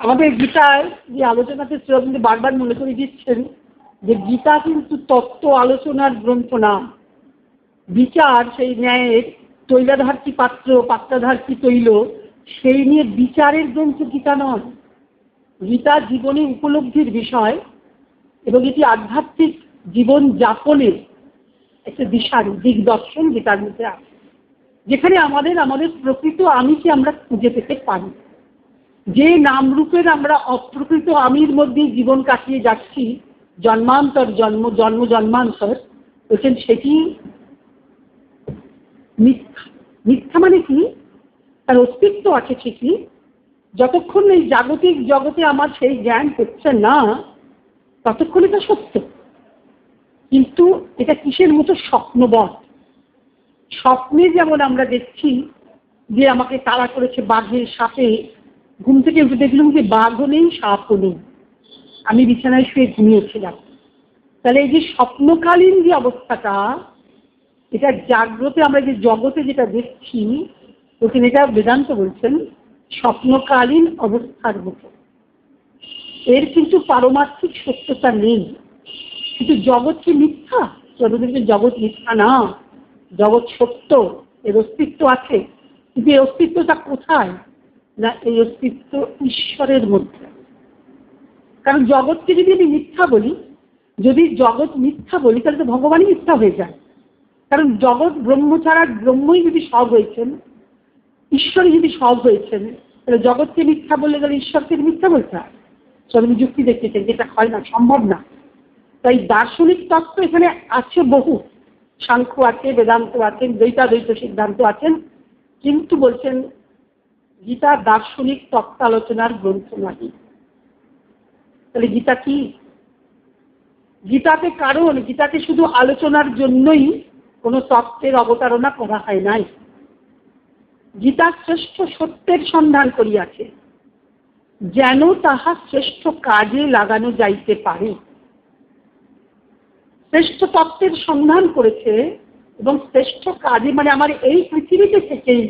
আমাদের গীতার যে আলোচনাতে শ্রীরবীন্দ্র বারবার মনে করে দিচ্ছেন যে গীতা কিন্তু তত্ত্ব আলোচনার গ্রন্থ না বিচার সেই ন্যায়ের তৈলাধার কি পাত্র পাত্রাধার কি তৈল, সেই নিয়ে বিচারের গ্রন্থ গীতা নয়। গীতা জীবনে উপলব্ধির বিষয় এবং এটি আধ্যাত্মিক জীবন যাপনের একটা দিশারি দিগদর্শন গীতার মধ্যে আছে। যেখানে আমাদের আমাদের প্রকৃত আমিকে আমরা খুঁজে পেতে পারি। যে নামরূপের আমরা অপ্রকৃত আমির মধ্যে জীবন কাটিয়ে যাচ্ছি, জন্মান্তর, জন্ম জন্ম, জন্মান্তর বলছেন সেটি মিথ্যা। মিথ্যা মানে কি? তার অস্তিত্ব আছে ঠিকই। যতক্ষণ এই জাগতিক জগতে আমার সেই জ্ঞান হচ্ছে না ততক্ষণ এটা সত্য। কিন্তু এটা কিসের মতো স্বপ্নবধ স্বপ্নে যেমন আমরা দেখছি যে আমাকে তাড়া করেছে বাঘের সাপে ঘুম থেকে উঠে দেখলাম যে বাঘও নেই, সাপও নেই। আমি বিছানায় শুয়ে ঘুমিয়েছিলাম। তাহলে এই যে স্বপ্নকালীন যে অবস্থাটা, এটা জাগ্রতে আমরা যে জগতে যেটা দেখছি, ওখানে এটা বেদান্ত বলছেন, স্বপ্নকালীন অবস্থার মতো। এর কিন্তু পারমার্থিক সত্যতা নেই। কিন্তু জগৎ কি মিথ্যা? যতদিন জগৎ মিথ্যা না, জগৎ সত্য, এর অস্তিত্ব আছে। কিন্তু এই অস্তিত্বটা কোথায়? না, এই অস্তিত্ব ঈশ্বরের মধ্যে। কারণ জগৎকে যদি আমি মিথ্যা বলি, যদি জগৎ মিথ্যা বলি, তাহলে তো ভগবানই মিথ্যা হয়ে যায়। কারণ জগৎ ব্রহ্ম ছাড়া ব্রহ্মই যদি সব হয়েছেন, ঈশ্বরই যদি সব হয়েছেন, তাহলে জগৎকে মিথ্যা বললে তাহলে ঈশ্বরকে মিথ্যা বলতে হয়। চরম যুক্তি দেখতেছেন যেটা হয় না, সম্ভব না। তাই দার্শনিক তত্ত্ব এখানে আছে বহু। সাংখ্য আছে বেদান্ত আছেন দ্বৈতা দ্বৈত সিদ্ধান্ত আছেন, কিন্তু বলছেন গীতা দার্শনিক তত্ত্বালোচনার গ্রন্থ নাকি? তাহলে গীতা কি? গীতাতে কারণ গীতাকে শুধু আলোচনার জন্যই কোনো তত্ত্বের অবতারণা করা হয় নাই। গীতা শ্রেষ্ঠ সত্যের সন্ধান করিয়াছে, যেন তাহা শ্রেষ্ঠ কাজে লাগানো যাইতে পারে। শ্রেষ্ঠ তত্ত্বের সন্ধান করেছে এবং শ্রেষ্ঠ কাজে মানে আমার এই পৃথিবীতে থেকেই,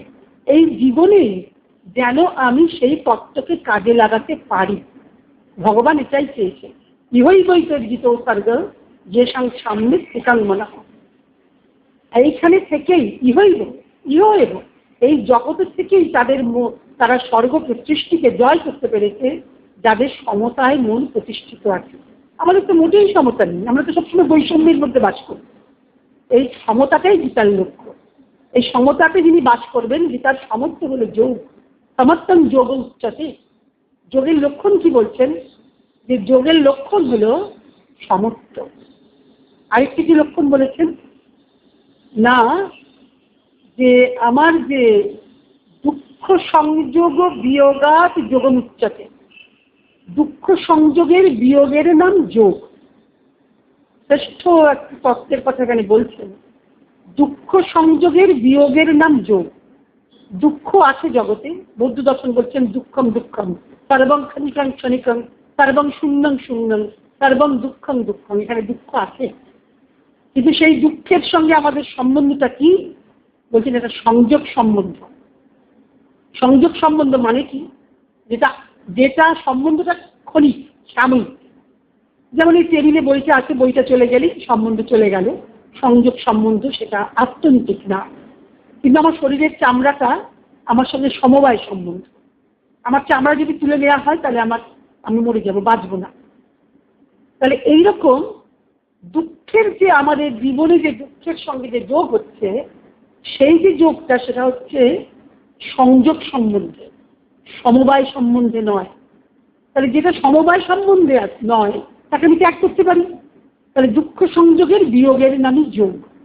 এই জীবনে যেন আমি সেই তত্ত্বকে কাজে লাগাতে পারি। ভগবান এটাই চেয়েছে ইহই বৈতর্জিত স্বর্গ যে সাং সামনে সেকাং মনে এইখানে থেকেই ইহইব ইহ এব এই জগতের থেকেই তাদের তারা স্বর্গকে সৃষ্টিকে জয় করতে পেরেছে, যাদের সমতায় মন প্রতিষ্ঠিত আছে। আমাদের তো মোটেই সমতা নেই, আমরা তো সবসময় বৈষম্যের মধ্যে বাস করি। এই সমতাটাই গীতার লক্ষ্য। এই সমতাকে যিনি বাস করবেন, গীতার সামর্থ্য হলো যোগ। সমর্থন যোগ উচ্চতে। যোগের লক্ষণ কি বলছেন? যে যোগের লক্ষণ হলো সমর্থ আরেকটি কি লক্ষণ বলেছেন? না, যে আমার যে দুঃখ সংযোগ বিয়োগাত যোগমুচ্চতে দুঃখ সংযোগের বিয়োগের নাম যোগ। শ্রেষ্ঠ একটি তত্ত্বের কথা এখানে বলছেন। দুঃখ সংযোগের বিয়োগের নাম যোগ। দুঃখ আছে জগতে। বৌদ্ধ দর্শন বলছেন দুঃখম দুঃখম, সর্বং ক্ষণিকং ক্ষণিকং, সর্বং শূন্যং শূন্যং, সর্বং দুঃখং দুঃখং, এখানে দুঃখ আছে। কিন্তু সেই দুঃখের সঙ্গে আমাদের সম্বন্ধটা কি? বলছেন এটা সংযোগ সম্বন্ধ। সংযোগ সম্বন্ধ মানে কি? যেটা যেটা সম্বন্ধটা ক্ষণিক, সাময়িক। যেমন এই টেবিলে বইটা আছে, বইটা চলে গেলেই সম্বন্ধ চলে গেল। সংযোগ সম্বন্ধ সেটা আত্মনিক না কিন্তু আমার শরীরের চামড়াটা আমার সঙ্গে সমবায় সম্বন্ধ। আমার চামড়া যদি তুলে নেওয়া হয়, তাহলে আমার, আমি মরে যাব, বাঁচবো না। তাহলে এইরকম দুঃখের যে আমাদের জীবনে যে দুঃখের সঙ্গে যে যোগ হচ্ছে, সেই যে যোগটা সেটা হচ্ছে সংযোগ সম্বন্ধে, সমবায় সম্বন্ধে নয়। তাহলে যেটা সমবায় সম্বন্ধে নয়, তাকে আমি ত্যাগ করতে পারি। তাহলে দুঃখ সংযোগের বিয়োগের নামই যোগ।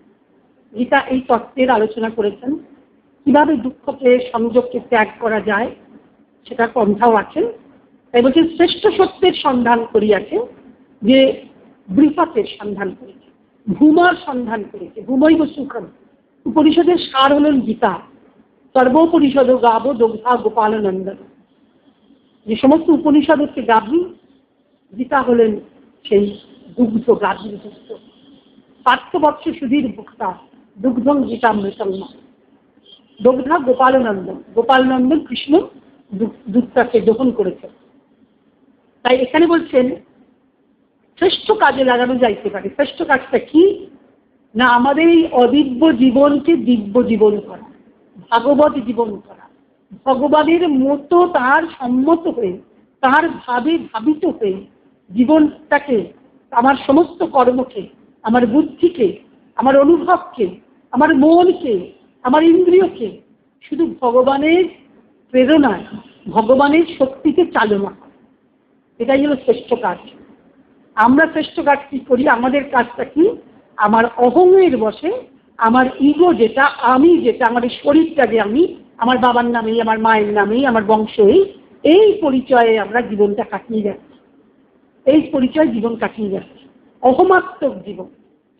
গীতা এই তত্ত্বের আলোচনা করেছেন। কীভাবে দুঃখকে সংযোগকে ত্যাগ করা যায়, সেটা পন্থাও আছে তাই বলছেন শ্রেষ্ঠ সত্যের সন্ধান করিয়াছে, যে বৃহতের সন্ধান করেছে, ভূমার সন্ধান করেছে, ভূমৈব সুখম। উপনিষদের সার হলেন গীতা সর্বোপনিষদ গাব দগ্ধা গোপালনন্দন। যে সমস্ত উপনিষদ হচ্ছে গাভী গীতা হলেন সেই দুগ্ধ গাভীর দুগ্ধ। পার্থবর্ষ সুধীর ভুক্তা। দুগ্ধং গীতামৃতম দগ্ধা গোপালনন্দন। গোপালনন্দন কৃষ্ণ দুধটাকে দহন করেছে। তাই এখানে বলছেন, শ্রেষ্ঠ কাজে লাগানো যাইতে পারে। শ্রেষ্ঠ কাজটা কি? না আমাদের এই অদিব্য জীবনকে দিব্য জীবন করা, ভাগবত জীবন করা। ভগবানের মতো তার সম্মত হয়ে, তার ভাবে ভাবিত হয়ে জীবনটাকে, আমার সমস্ত কর্মকে, আমার বুদ্ধিকে আমার অনুভবকে, আমার মনকে, আমার ইন্দ্রিয়কে শুধু ভগবানের প্রেরণায়, ভগবানের শক্তিকে চালনা এটাই হলো শ্রেষ্ঠ কাজ। আমরা শ্রেষ্ঠ কাজ কি করি? আমাদের কাজটা কি? আমার অহংয়ের বসে আমার ইগো যেটা, আমি যেটা আমার শরীরটা যে আমি, আমার বাবার নামেই, আমার মায়ের নামেই, আমার বংশেই, এই পরিচয়ে আমরা জীবনটা কাটিয়ে যাচ্ছি। এই পরিচয় জীবন কাটিয়ে যাচ্ছে। অহমাত্মক জীবন।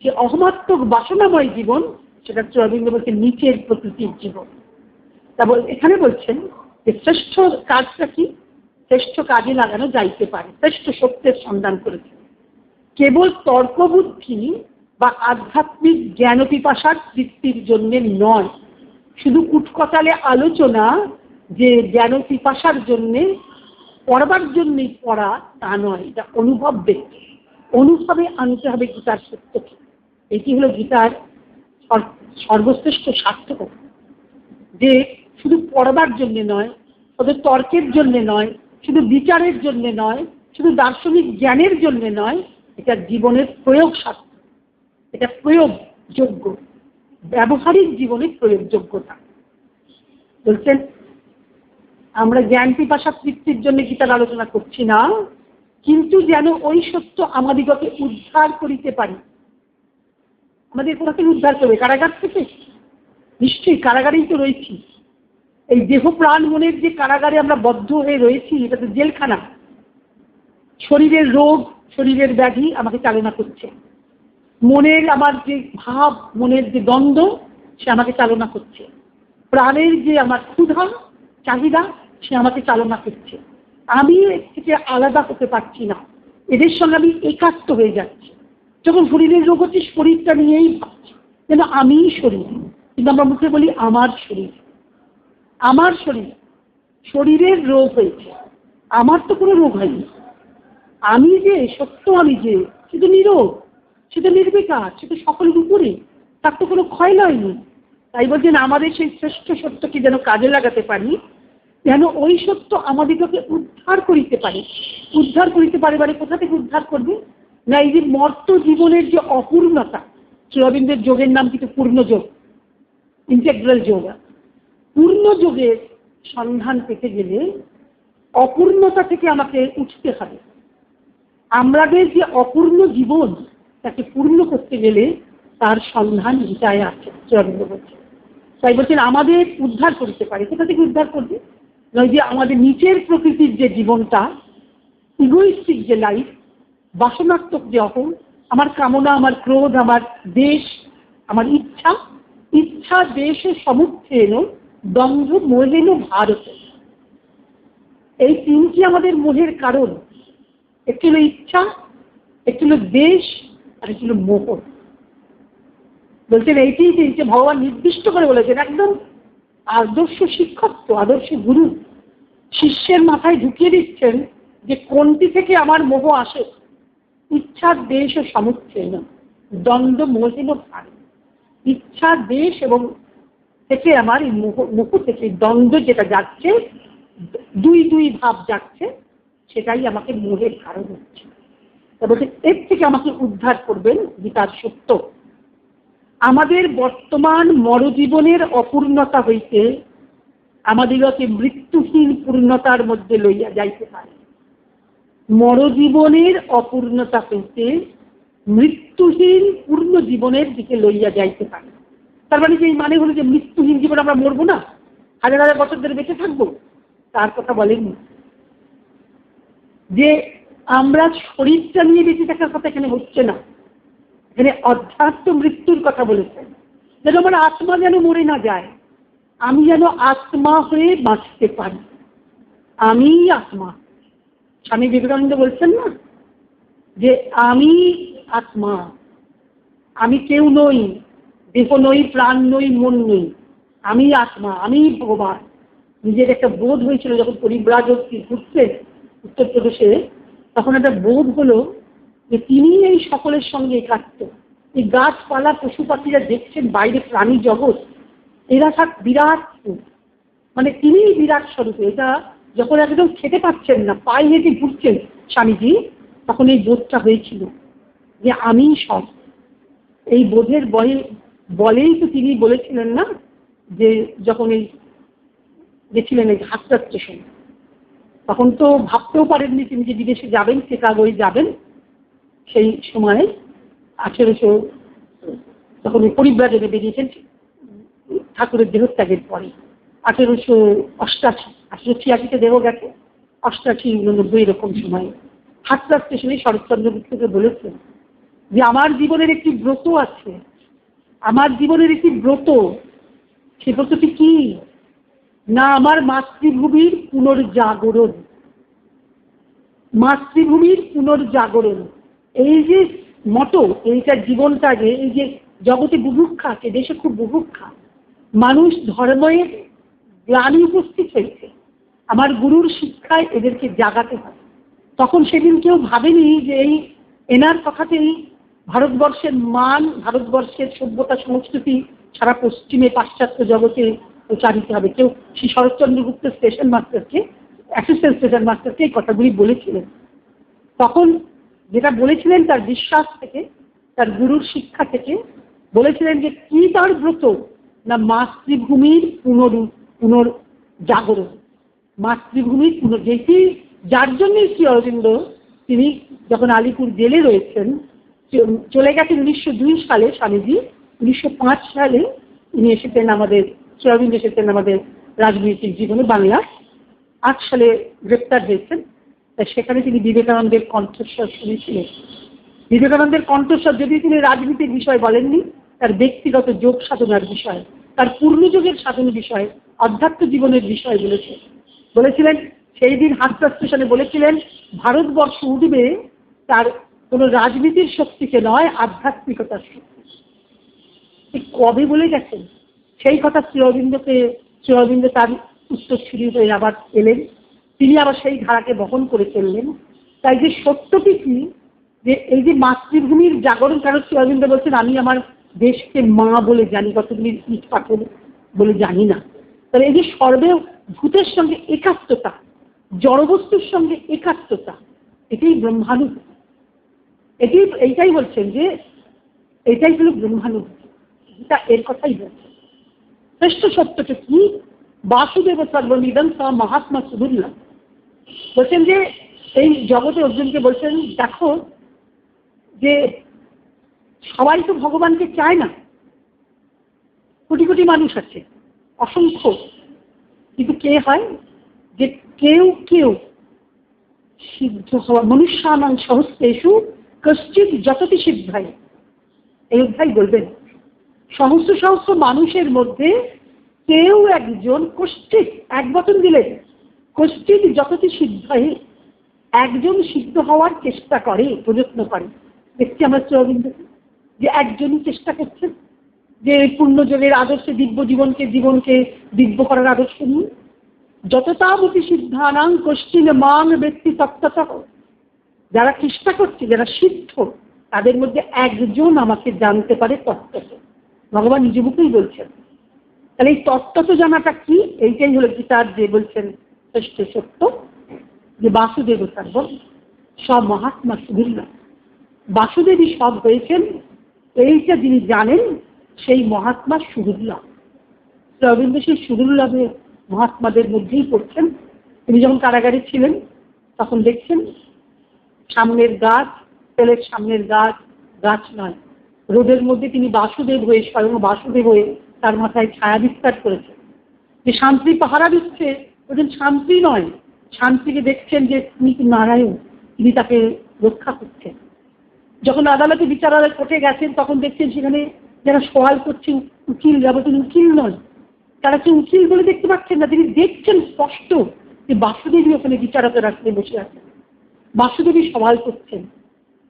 যে অহমাত্মক বাসনাময় জীবন, সেটা হচ্ছে বলছে নিচের প্রকৃতির জীবন। তা বল এখানে বলছেন যে শ্রেষ্ঠ কাজটা কি? শ্রেষ্ঠ কাজে লাগানো যাইতে পারে, শ্রেষ্ঠ সত্যের সন্ধান করেছে কেবল তর্কবুদ্ধি বা আধ্যাত্মিক জ্ঞান পিপাসার তৃপ্তির জন্যে নয়, শুধু কুটকটালে আলোচনা যে জ্ঞান পিপাসার জন্যে পড়বার জন্যই পড়া তা নয়, এটা অনুভব ব্যক্তি। অনুভবে আনতে হবে গীতার সত্যকে। এটি হলো গীতার সর্বশ্রেষ্ঠ সার্থকতা যে শুধু পড়বার জন্য নয়, শুধু তর্কের জন্য নয়, শুধু বিচারের জন্য নয়, শুধু দার্শনিক জ্ঞানের জন্য নয়, এটা জীবনের প্রয়োগ সাধ্য এটা প্রয়োগযোগ্য ব্যবহারিক জীবনে প্রয়োগযোগ্যতা বলছেন, আমরা জ্ঞান পিপাসা তৃপ্তির জন্য গীতার আলোচনা করছি না, কিন্তু যেন ওই সত্য আমাদিগকে উদ্ধার করিতে পারি। আমাদের কোথা থেকে উদ্ধার করবে? কারাগার থেকে? নিশ্চয়ই, কারাগারেই তো রয়েছি। এই দেহ প্রাণ মনের যে কারাগারে আমরা বদ্ধ হয়ে রয়েছি, এটা তো জেলখানা। শরীরের রোগ, শরীরের ব্যাধি আমাকে চালনা করছে। মনের আমার যে ভাব, মনের যে দ্বন্দ্ব, সে আমাকে চালনা করছে। প্রাণের যে আমার ক্ষুধা, চাহিদা, সে আমাকে চালনা করছে। আমি এর থেকে আলাদা হতে পারছি না। এদের সঙ্গে আমি একাত্ম হয়ে যাচ্ছি। যখন শরীরের রোগ হচ্ছে, শরীরটা নিয়েই যেন আমিই শরীর। কিন্তু আমরা মুখে বলি, আমার শরীর। আমার শরীর শরীরের রোগ হয়েছে। আমার তো কোনো রোগ হয়নি। আমি যে সত্য আমি যে, সে তো নিরোগ, সে তো নির্বিকার, সে তো সকলের উপরে। তার তো কোনো ক্ষয় নয়নি তাই বলছেন, আমাদের সেই শ্রেষ্ঠ সত্যকে যেন কাজে লাগাতে পারি, যেন ওই সত্য আমাদিগকে উদ্ধার করিতে পারে। উদ্ধার করিতে পারে মানে কোথা থেকে উদ্ধার করবে? না এই যে মর্ত জীবনের যে অপূর্ণতা শ্রীরবীন্দ্রের যোগের নাম কিন্তু পূর্ণযোগ ইন্টেগ্রাল যোগ। পূর্ণ যোগের সন্ধান পেতে গেলে অপূর্ণতা থেকে আমাকে উঠতে হবে। আমাদের যে অপূর্ণ জীবন, তাকে পূর্ণ করতে গেলে তার সন্ধান গীতায় আছে রবীন্দ্র বলছে। তাই বলছেন, আমাদের উদ্ধার করতে পারে। কোথা থেকে উদ্ধার করবে? নয় যে আমাদের নিচের প্রকৃতির যে জীবনটা ইগোইস্টিক যে লাইফ বাসনাত্মক যে অহং আমার কামনা, আমার ক্রোধ, আমার দেশ, আমার ইচ্ছা ইচ্ছা দেশে সমুচ্ছেন দ্বন্দ্ব মোহেন ভারত। এই তিনটি আমাদের মোহের কারণ। একটি হলো ইচ্ছা, একটি হলো দেশ, আর একটি হলো মোহ। বলছেন, এইটি যে ভগবান নির্দিষ্ট করে বলেছেন, একদম আদর্শ শিক্ষক তো আদর্শ গুরু, শিষ্যের মাথায় ঢুকিয়ে দিচ্ছেন যে কোনটি থেকে আমার মোহ আসে। ইচ্ছা, দেশ ও সমুচ্ছেন দ্বন্দ্ব মোহিন ভার। ইচ্ছা, দেশ এবং থেকে আমার মোহ থেকে দ্বন্দ্ব যেটা যাচ্ছে, দুই দুই ভাব যাচ্ছে, সেটাই আমাকে মোহের কারণ হচ্ছে। বলছে, এর থেকে আমাকে উদ্ধার করবেন গীতার সত্য। আমাদের বর্তমান মরজীবনের অপূর্ণতা হইতে আমাদিগকে মৃত্যুহীন পূর্ণতার মধ্যে লইয়া যাইতে পারে মরজীবনের অপূর্ণতা হইতে মৃত্যুহীন পূর্ণ জীবনের দিকে লইয়া যাইতে পারে। তার মানে যে মানে হলো যে মৃত্যুহীন জীবন আমরা মরবো না, হাজার হাজার বছর ধরে বেঁচে থাকব, তার কথা বলেননি। যে আমরা শরীরটা নিয়ে বেঁচে থাকার কথা এখানে হচ্ছে না, এখানে অধ্যাত্ম মৃত্যুর কথা বলেছেন। যেন আমার আত্মা যেন মরে না যায়, আমি যেন আত্মা হয়ে বাঁচতে পারি। আমি আত্মা স্বামী বিবেকানন্দ বলছেন না? যে আমি আত্মা, আমি কেউ নই, দেহ নই, প্রাণ নই, মন নই, আমি আত্মা, আমি ভগবান। নিজের একটা বোধ হয়েছিল যখন পরিব্রাজক ঘুরছেন উত্তরপ্রদেশে তখন একটা বোধ হলো যে তিনি এই সকলের সঙ্গে একাত্ম। এই গাছপালা পশু পাখিরা দেখছেন বাইরে প্রাণী জগৎ, এরা থাক বিরাট। মানে তিনিই বিরাট স্বরূপ, এটা যখন একদম খেতে পাচ্ছেন না, পায়ে হেঁটে ঘুরছেন স্বামীজি, তখন এই বোধটা হয়েছিল যে আমি সব এই বোধের বয়ে বলেই তো তিনি বলেছিলেন না যে যখন এই গেছিলেন এই হাসরা স্টেশন, তখন তো ভাবতেও পারেননি তিনি যে বিদেশে যাবেন, চিকাগোয় যাবেন। সেই সময়ে আঠেরোশো তখন পরিব্রাজনে বেরিয়েছেন ঠাকুরের দেহত্যাগের পরে, আঠেরোশো অষ্টাশি। আঠেরোশো ছিয়াশিতে দেহ গেছে। অষ্টাশি উননব্বই এরকম সময়ে। হাসরা স্টেশনে শরৎচন্দ্র গুপ্তকে বলেছেন যে, আমার জীবনের একটি ব্রত আছে। আমার জীবনের একটি ব্রত। সে ব্রতটি কি? না, আমার মাতৃভূমির পুনর্জাগরণ। মাতৃভূমির পুনর্জাগরণ। এই যে মতো এইটার জীবনটাকে এই যে জগতে বুভুক্ষা আছে, দেশে খুব বুভুক্ষা। মানুষ ধর্মের গ্লানি উপস্থিত হয়েছে। আমার গুরুর শিক্ষায় এদেরকে জাগাতে হবে তখন সেদিন কেউ ভাবেনি যে এই এনার কথাতেই ভারতবর্ষের মান, ভারতবর্ষের সভ্যতা, সংস্কৃতি সারা পশ্চিমে পাশ্চাত্য জগতে প্রচারিত হবে। কেউ শ্রী শরৎচন্দ্র গুপ্ত স্টেশন মাস্টারকে অ্যাসিস্ট্যান্ট স্টেশন মাস্টারকে এই কথাগুলি বলেছিলেন। তখন যেটা বলেছিলেন তার বিশ্বাস থেকে, তার গুরুর শিক্ষা থেকে বলেছিলেন যে কি তার ব্রত না মাতৃভূমির পুনর পুনর জাগরণ মাতৃভূমির পুনর যেটি যার জন্যই শ্রী অরবিন্দ তিনি যখন আলিপুর জেলে রয়েছেন, চলে গেছেন উনিশশো দুই সালে স্বামীজি। উনিশশো পাঁচ সালে উনি এসেছেন আমাদের, শ্রী অরবিন্দ এসেছেন আমাদের রাজনৈতিক জীবনে বাংলা। আট সালে গ্রেপ্তার হয়েছেন। সেখানে তিনি বিবেকানন্দের কণ্ঠস্বর শুনেছিলেন। বিবেকানন্দের কণ্ঠস্বর যদি তিনি রাজনীতির বিষয় বলেননি, তার ব্যক্তিগত যোগ সাধনার বিষয়, তার পূর্ণযোগের সাধন বিষয় অধ্যাত্ম জীবনের বিষয় বলেছে বলেছিলেন, সেই দিন হাসপা স্টেশনে বলেছিলেন, ভারতবর্ষ উঠবে তার কোনো রাজনীতির শক্তিকে নয়, আধ্যাত্মিকতার শক্তি। কবে বলে গেছেন? সেই কথা শ্রী অরবিন্দকে শ্রী অরবিন্দ তার উত্তরসূরি হয়ে আবার এলেন। তিনি আবার সেই ধারাকে বহন করে চললেন। তাই যে সত্যটি কি? যে এই যে মাতৃভূমির জাগরণ কেন শ্রী অরবিন্দ বলছেন, আমি আমার দেশকে মা বলে জানি, কতগুলি ইট পাথর বলে জানি না। তাহলে এই যে সর্বে ভূতের সঙ্গে একাত্মতা, জড়বস্তুর সঙ্গে একাত্মতা, এটাই ব্রহ্মানুভূতি এটি এইটাই বলছেন যে এটাই হলো ব্রহ্মানুভূতি গীতা এর কথাই বলছে শ্রেষ্ঠ সত্যটা কি? বাসুদেব সর্বনিদম স মহাত্মা সুদুল্লাহ বলছেন যে এই জগতে অর্জুনকে বলছেন, দেখো যে সবাই তো ভগবানকে চায় না। কোটি কোটি মানুষ আছে, অসংখ্য কিন্তু কে হয়? যে কেউ কেউ সিদ্ধ হওয়া মনুষ্যানাং সহস্রেষু কশ্চিত যতটি সিদ্ধায় এই অধ্যায় বলবেন, সহস্র সহস্র মানুষের মধ্যে কেউ একজন কষ্টিত এক বচন দিলেন কষ্টিত যতটি সিদ্ধায় একজন সিদ্ধ হওয়ার চেষ্টা করে, প্রযত্ন করে। দেখছি আমরা শ্রীঅরবিন্দ যে একজনই চেষ্টা করছেন। যে পূর্ণযোগের আদর্শে দিব্য জীবনকে জীবনকে দিব্য করার আদর্শ নিয়ে। যততাবতী সিদ্ধানাং কশ্চিন মান ব্যক্তি তত্ত্বত। যারা চেষ্টা করছে, যারা সিদ্ধ, তাদের মধ্যে একজন আমাকে জানতে পারে তত্ত্বত। ভগবান নিজ মুখেই বলছেন। তাহলে এই তত্ত্বত জানাটা কি? এইটাই হলো গীতার যে বলছেন শ্রেষ্ঠ সত্য। যে বাসুদেব সর্বম, সব মহাত্মা সুদুল্লাহ বাসুদেবী সব হয়েছেন। এইটা যিনি জানেন সেই মহাত্মা সুদুল্লাহ। রবীন্দ্র সেই সুদুল্লাভের মহাত্মাদের মধ্যেই পড়ছেন। তিনি যখন কারাগারে ছিলেন, তখন দেখছেন, সামনের গাছ, তেলের সামনের গাছ গাছ নয়। রোদের মধ্যে তিনি বাসুদেব হয়ে, স্বয়ং বাসুদেব হয়ে তার মাথায় ছায়া বিস্তার করেছেন। যে শান্তি পাহারা দিচ্ছে ওদের শান্তি নয়। শান্তিকে দেখছেন যে তিনি নারায়ণ, তিনি তাকে রক্ষা করছেন। যখন আদালতে বিচারালয় কোর্টে গেছেন, তখন দেখছেন সেখানে যারা সওয়াল করছে, উকিল যারা তিনি উকিল নন তারা কি উকিল বলে দেখতে পাচ্ছেন না? তিনি দেখছেন স্পষ্ট যে বাসুদেবী ওখানে বিচারকের আসলে বসে আছেন। বাসুদেবী সওয়াল করছেন।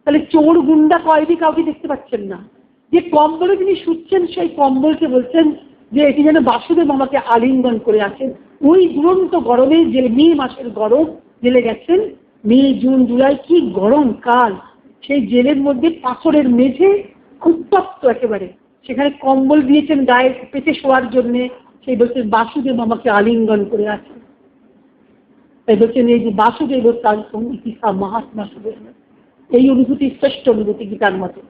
তাহলে চোর গুন্ডা কয়েদি কাউকে দেখতে পাচ্ছেন না। যে কম্বলে তিনি শুচ্ছেন, সেই কম্বলকে বলছেন যে এটি যেন বাসুদেব আমাকে আলিঙ্গন করে আছেন। ওই দুরন্ত গরমে যে মে মাসের গরম জেলে গেছেন, মে, জুন, জুলাই, কি গরম কাল। সেই জেলের মধ্যে পাথরের মেঝে উত্তপ্ত একেবারে। সেখানে কম্বল দিয়েছেন গায়ে পেতে শোয়ার জন্য, সেই বলছেন বাসুদেব আমাকে আলিঙ্গন করে আছে তাই বলছেন এই যে বাসুদেব তার ইতিহা মহাত্মা এই অনুভূতি শ্রেষ্ঠ অনুভূতি গীতার মতে।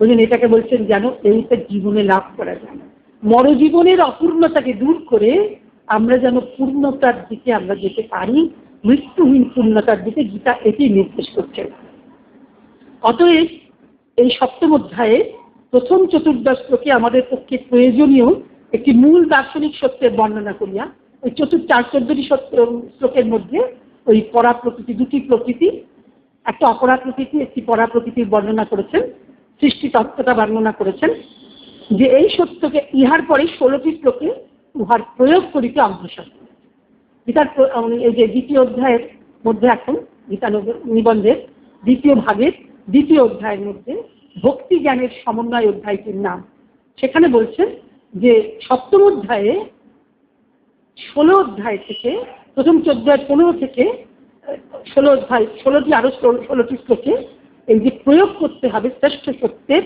বলছেন, এটাকে বলছেন যেন এইটা জীবনে লাভ করা যায় মরজীবনের অপূর্ণতাকে দূর করে আমরা যেন পূর্ণতার দিকে আমরা যেতে পারি, মৃত্যুহীন পূর্ণতার দিকে গীতা এটি নির্দেশ করছেন। অতএব এই সপ্তম অধ্যায়ে প্রথম চতুর্দশ শ্লোকে আমাদের পক্ষে প্রয়োজনীয় একটি মূল দার্শনিক সত্যের বর্ণনা করিয়া, ওই চতুর্থ চার চোদ্দটি সত্য শ্লোকের মধ্যে ওই পরা প্রকৃতি, দুটি প্রকৃতি, একটা অপরা প্রকৃতি, একটি পরা প্রকৃতির বর্ণনা করেছেন সৃষ্টি তত্ত্বটা বর্ণনা করেছেন, যে এই সত্যকে ইহার পরে ষোলোটি শ্লোকে উহার প্রয়োগ করিতে অগ্রসর। গীতার এই যে দ্বিতীয় অধ্যায়ের মধ্যে এখন গীতা নিবন্ধের দ্বিতীয় ভাগের দ্বিতীয় অধ্যায়ের মধ্যে ভক্তি জ্ঞানের সমন্বয় অধ্যায়টির নাম। সেখানে বলছেন যে সপ্তম অধ্যায়ে ষোলো অধ্যায় থেকে, প্রথম চোদ্দ পনেরো থেকে, ষোলো অধ্যায় ষোলোটি আরও ষোলোটি শ্লোকে এই যে প্রয়োগ করতে হবে, শ্রেষ্ঠ সত্যের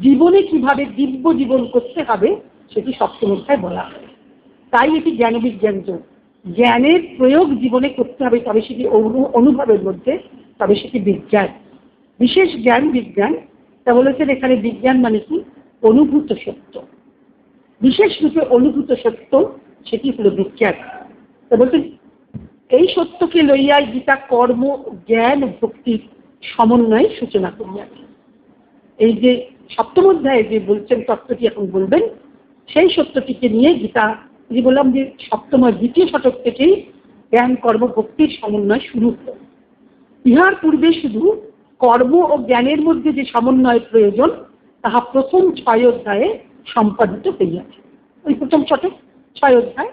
জীবনে কীভাবে দিব্য জীবন করতে হবে, সেটি সপ্তম অধ্যায় বলা হয়। তাই এটি জ্ঞান বিজ্ঞান যোগ। জ্ঞানের প্রয়োগ জীবনে করতে হবে, তবে সেটি অনু- অনুভবের মধ্যে, তবে সেটি বিজ্ঞান। বিশেষ জ্ঞান বিজ্ঞান তা বলেছেন এখানে বিজ্ঞান মানে কি? অনুভূত সত্য। বিশেষ রূপে অনুভূত সত্য, সেটি হলো বিজ্ঞান। তা বলছেন, এই সত্যকে লইয়াই গীতা কর্ম, জ্ঞান ভক্তির সমন্বয়ে সূচনা করিয়াছে এই যে সপ্তম অধ্যায়ে যে বলছেন তত্ত্বটি এখন বলবেন, সেই সত্যটিকে নিয়ে গীতা, যে বললাম যে সপ্তম দ্বিতীয় শতক থেকেই জ্ঞান, কর্ম ভক্তির সমন্বয় শুরু হলো। ইহার পূর্বে শুধু কর্ম ও জ্ঞানের মধ্যে যে সমন্বয় প্রয়োজন, তাহা প্রথম ছয় অধ্যায়ে সম্পাদিত হইয়াছে। ওই প্রথম ছটে, ছয় অধ্যায়,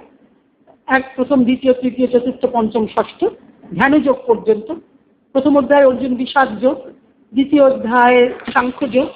এক প্রথম, দ্বিতীয়, তৃতীয়, চতুর্থ, পঞ্চম, ষষ্ঠ, ধ্যানযোগ পর্যন্ত। প্রথম অধ্যায় অর্জুন বিষাদ যোগ, দ্বিতীয় অধ্যায় সাংখ্য যোগ